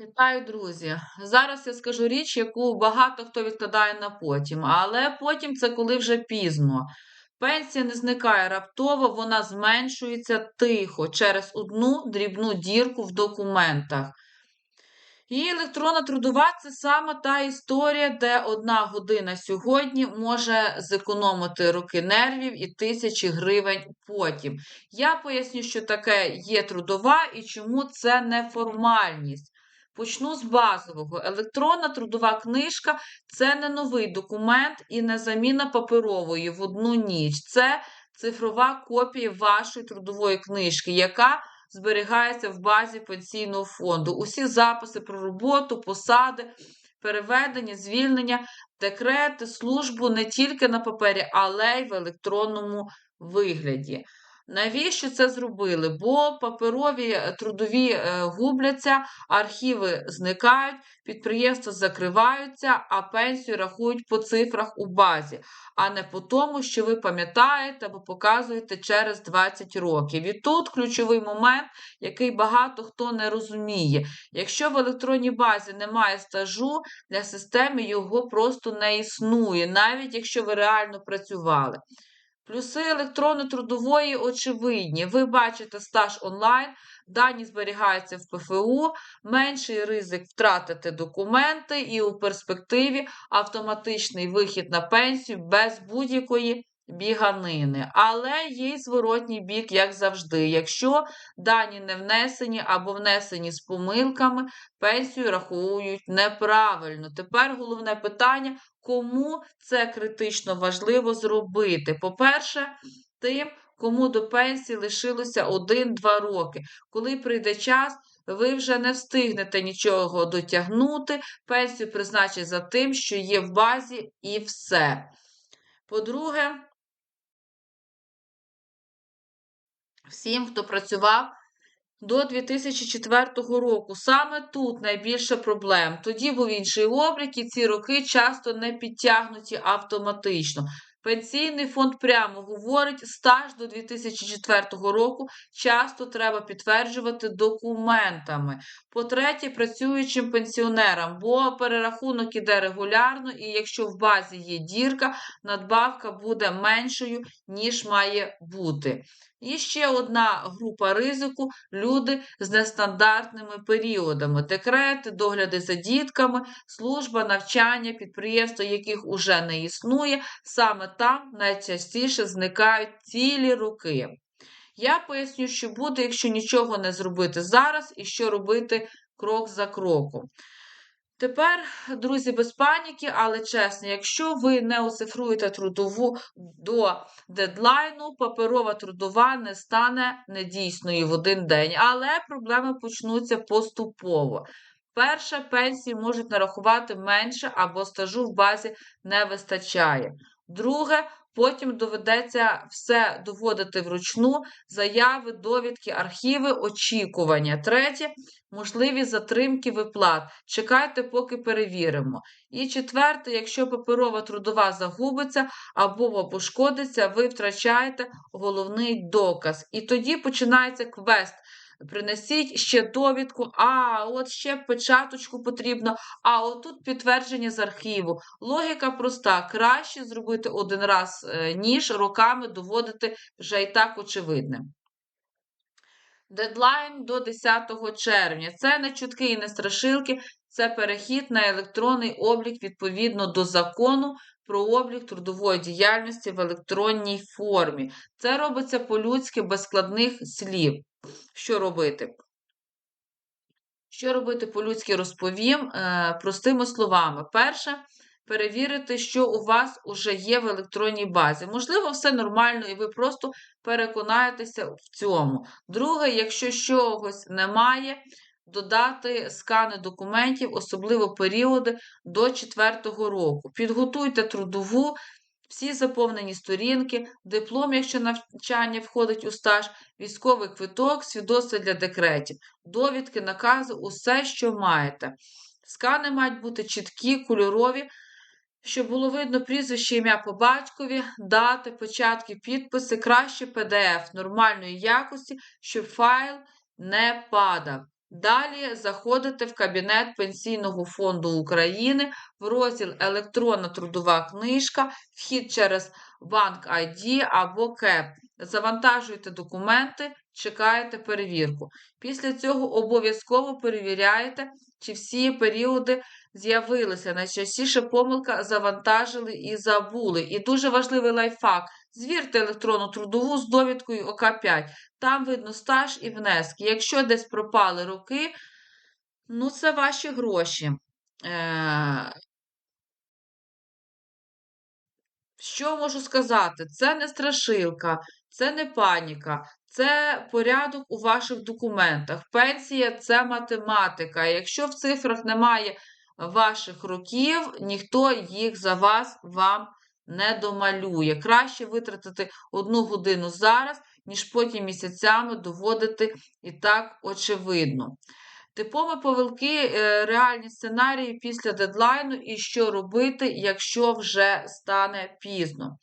Вітаю, друзі! Зараз я скажу річ, яку багато хто відкладає на потім, але потім це коли вже пізно. Пенсія не зникає раптово, вона зменшується тихо через одну дрібну дірку в документах. І електронна трудова це саме та історія, де одна година сьогодні може зекономити роки нервів і тисячі гривень потім. Я поясню, що таке є трудова і чому це не формальність. Почну з базового. Електронна трудова книжка це не новий документ і не заміна паперової в одну ніч. Це цифрова копія вашої трудової книжки, яка зберігається в базі пенсійного фонду. Усі записи про роботу, посади, переведення, звільнення, декрети, службу не тільки на папері, але й в електронному вигляді. Навіщо це зробили? Бо паперові е, трудові е, губляться, архіви зникають, підприємства закриваються, а пенсію рахують по цифрах у базі, а не по тому, що ви пам'ятаєте або показуєте через 20 років. І тут ключовий момент, який багато хто не розуміє. Якщо в електронній базі немає стажу, для системи його просто не існує, навіть якщо ви реально працювали. Плюси електронно-трудової очевидні. Ви бачите стаж онлайн, дані зберігаються в ПФУ, менший ризик втратити документи і у перспективі автоматичний вихід на пенсію без будь-якої біганини. Але є й зворотній бік, як завжди. Якщо дані не внесені або внесені з помилками, пенсію рахують неправильно. Тепер головне питання: кому це критично важливо зробити? По-перше, тим, кому до пенсії лишилося 1-2 роки. Коли прийде час, ви вже не встигнете нічого дотягнути, пенсію призначать за тим, що є в базі, і все. По-друге, всім, хто працював до 2004 року. Саме тут найбільше проблем. Тоді був інший облік, і ці роки часто не підтягнуті автоматично. Пенсійний фонд прямо говорить, стаж до 2004 року часто треба підтверджувати документами. По-третє, працюючим пенсіонерам, бо перерахунок іде регулярно, і якщо в базі є дірка, надбавка буде меншою, ніж має бути. І ще одна група ризику люди з нестандартними періодами: декрети, догляди за дітками, служба, навчання, підприємства, яких уже не існує, саме там найчастіше зникають цілі роки. Я поясню, що буде, якщо нічого не зробити зараз, і що робити крок за кроком. Тепер, друзі, без паніки, але чесно, якщо ви не оцифруєте трудову до дедлайну, паперова трудова не стане недійсною в один день. Але проблеми почнуться поступово. Перше, пенсії можуть нарахувати менше або стажу в базі не вистачає. Друге, потім доведеться все доводити вручну, заяви, довідки, архіви, очікування. Третє можливі затримки виплат. Чекайте, поки перевіримо. І четверте, якщо паперова трудова загубиться або пошкодиться, ви втрачаєте головний доказ. І тоді починається квест. Принесіть ще довідку, а от ще печаточку потрібно, а отут підтвердження з архіву. Логіка проста: краще зробити один раз, е, ніж роками доводити вже і так очевидним. Дедлайн до 10 червня. Це не чутки і не страшилки, це перехід на електронний облік відповідно до закону про облік трудової діяльності в електронній формі. Це робиться по-людськи без складних слів. Що робити? Що робити по-людськи розповім е, простими словами. Перше, перевірити, що у вас вже є в електронній базі. Можливо, все нормально, і ви просто переконаєтеся в цьому. Друге, якщо чогось немає, додати скани документів, особливо періоди до 4 року. Підготуйте трудову. Всі заповнені сторінки, диплом, якщо навчання входить у стаж, військовий квиток, свідоцтво для декретів, довідки, накази, усе, що маєте. Скани мають бути чіткі, кольорові, щоб було видно прізвище ім'я по батькові, дати, початки, підписи, краще PDF нормальної якості, щоб файл не падав. Далі заходите в кабінет Пенсійного фонду України в розділ Електронна трудова книжка, вхід через банк ID або КЕП. Завантажуєте документи, чекаєте перевірку. Після цього обов'язково перевіряєте, чи всі періоди з'явилися. Найчастіше помилка завантажили і забули. І дуже важливий лайфхак. Звірте електронну трудову з довідкою ОК5. Там видно стаж і внески. Якщо десь пропали роки, ну це ваші гроші. Е, Що можу сказати? Це не страшилка, це не паніка, це порядок у ваших документах. Пенсія це математика. Якщо в цифрах немає ваших років, ніхто їх за вас вам не домалює. Краще витратити одну годину зараз, ніж потім місяцями доводити і так очевидно. Типові повилки, е, реальні сценарії після дедлайну і що робити, якщо вже стане пізно.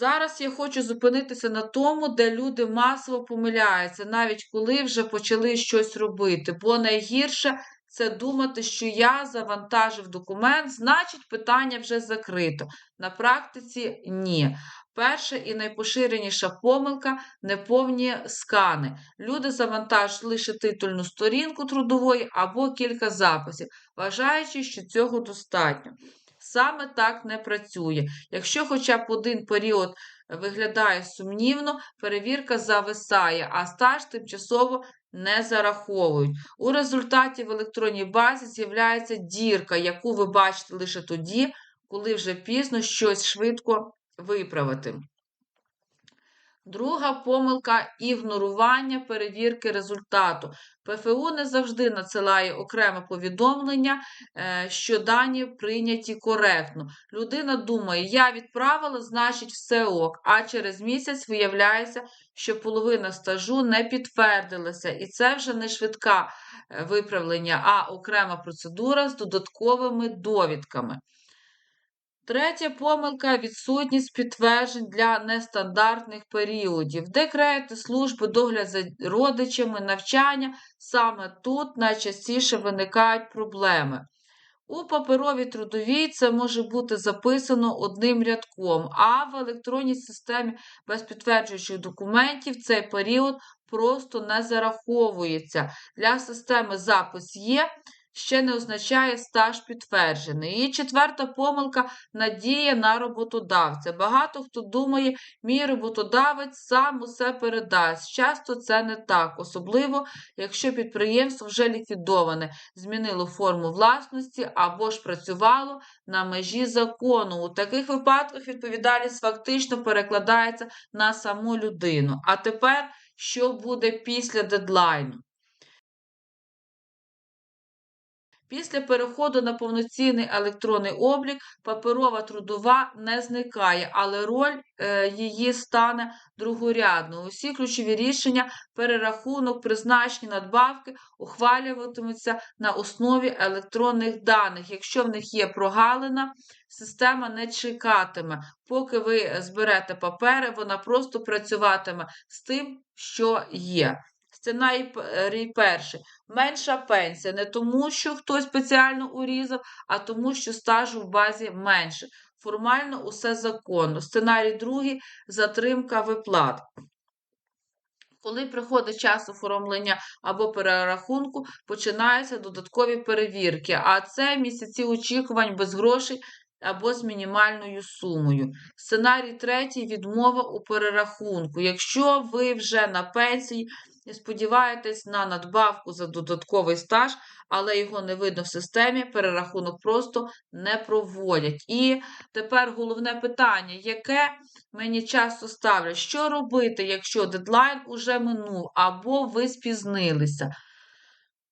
Зараз я хочу зупинитися на тому, де люди масово помиляються, навіть коли вже почали щось робити. Бо найгірше це думати, що я завантажив документ, значить, питання вже закрито. На практиці ні. Перша і найпоширеніша помилка неповні скани. Люди завантажують лише титульну сторінку трудової або кілька записів, вважаючи, що цього достатньо. Саме так не працює. Якщо хоча б один період виглядає сумнівно, перевірка зависає, а стаж тимчасово не зараховують. У результаті в електронній базі з'являється дірка, яку ви бачите лише тоді, коли вже пізно щось швидко виправити. Друга помилка ігнорування перевірки результату. ПФУ не завжди надсилає окреме повідомлення, е, що дані прийняті коректно. Людина думає, я відправила, значить, все ок. А через місяць виявляється, що половина стажу не підтвердилася. І це вже не швидка е, виправлення, а окрема процедура з додатковими довідками. Третя помилка відсутність підтверджень для нестандартних періодів. Декрети, служби, догляд за родичами, навчання саме тут найчастіше виникають проблеми. У паперовій трудовій це може бути записано одним рядком, а в електронній системі без підтверджуючих документів цей період просто не зараховується. Для системи запис є, ще не означає стаж підтверджений. І четверта помилка надія на роботодавця. Багато хто думає, мій роботодавець сам усе передасть. Часто це не так, особливо, якщо підприємство вже ліквідоване, змінило форму власності або ж працювало на межі закону. У таких випадках відповідальність фактично перекладається на саму людину. А тепер що буде після дедлайну? Після переходу на повноцінний електронний облік паперова трудова не зникає, але роль е, її стане другорядною. Усі ключові рішення, перерахунок, призначені надбавки ухвалюватимуться на основі електронних даних. Якщо в них є прогалина, система не чекатиме, поки ви зберете папери, вона просто працюватиме з тим, що є. Сценарій перший. Менша пенсія. Не тому, що хтось спеціально урізав, а тому, що стажу в базі менше. Формально усе законно. Сценарій другий затримка виплат. Коли приходить час оформлення або перерахунку, починаються додаткові перевірки, а це місяці очікувань без грошей або з мінімальною сумою. Сценарій третій відмова у перерахунку. Якщо ви вже на пенсії сподіваєтесь на надбавку за додатковий стаж, але його не видно в системі, перерахунок просто не проводять. І тепер головне питання, яке мені часто ставлять, що робити, якщо дедлайн уже минув, або ви спізнилися?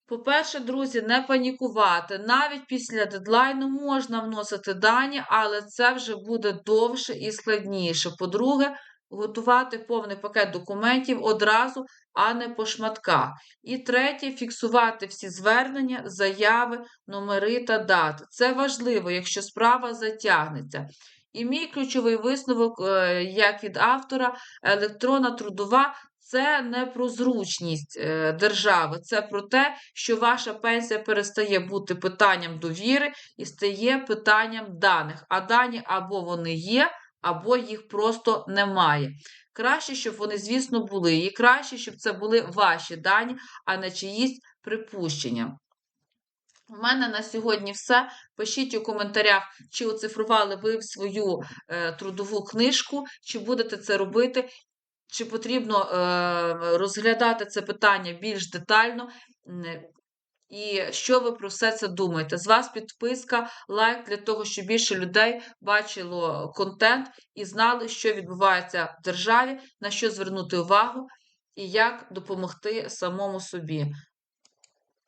По-перше, друзі, не панікувати. Навіть після дедлайну можна вносити дані, але це вже буде довше і складніше. По-друге, готувати повний пакет документів одразу, а не по шматках. І третє фіксувати всі звернення, заяви, номери та дати. Це важливо, якщо справа затягнеться. І мій ключовий висновок, е, як від автора, електронна трудова це не про зручність е, держави, це про те, що ваша пенсія перестає бути питанням довіри і стає питанням даних. А дані або вони є, або їх просто немає. Краще, щоб вони, звісно, були, і краще, щоб це були ваші дані, а не чиїсь припущення. У мене на сьогодні все. Пишіть у коментарях, чи оцифрували ви свою е, трудову книжку, чи будете це робити, чи потрібно е, розглядати це питання більш детально. І що ви про все це думаєте? З вас підписка, лайк для того, щоб більше людей бачило контент і знали, що відбувається в державі, на що звернути увагу і як допомогти самому собі.